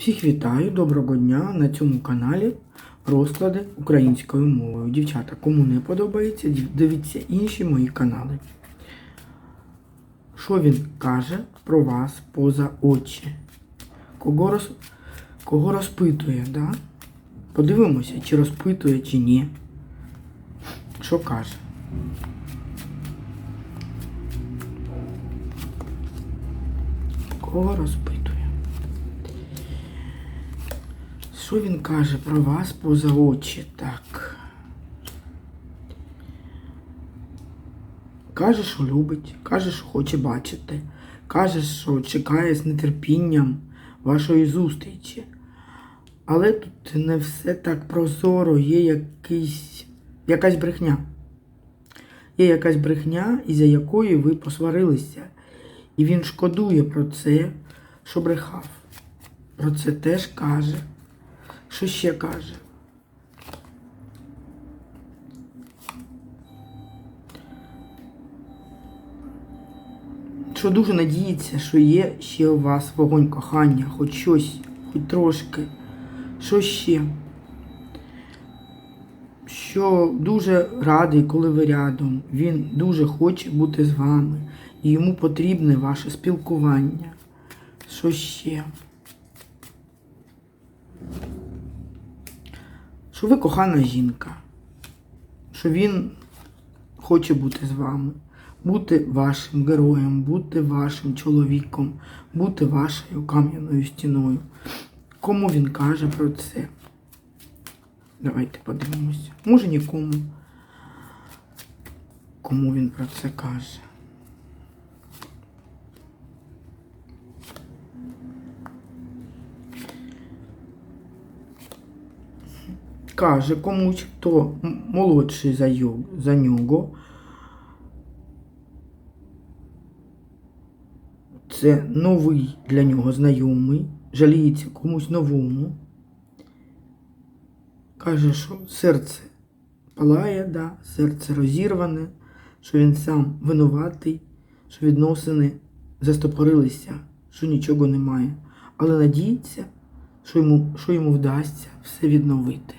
Всіх вітаю, доброго дня на цьому каналі розклади українською мовою. Дівчата, кому не подобається, дивіться інші мої канали. Що він каже про вас поза очі? Кого, роз... Кого розпитує, да? Подивимося, чи розпитує, чи ні. Що каже? Кого розпитує? Що він каже про вас поза очі? Так. Каже, що любить, каже, що хоче бачити, каже, що чекає з нетерпінням вашої зустрічі. Але тут не все так прозоро, є якийсь, якась брехня. Є якась брехня, із-за якої ви посварилися. І він шкодує про це, що брехав. Про це теж каже. Що ще каже? Що дуже надіється, що є ще у вас вогонь кохання, хоч щось, хоч трошки. Що ще? Що дуже радий, коли ви рядом. Він дуже хоче бути з вами. І йому потрібне ваше спілкування. Що ще? Що ви кохана жінка, що він хоче бути з вами, бути вашим героєм, бути вашим чоловіком, бути вашою кам'яною стіною. Кому він каже про це? Давайте подивимося. Може нікому. Кому він про це каже? Каже комусь, хто молодший за, його, за нього. Це новий для нього знайомий, жаліється комусь новому. Каже, що серце палає, да, серце розірване, що він сам винуватий, що відносини застопорилися, що нічого немає. Але надіється, що йому, що йому вдасться все відновити.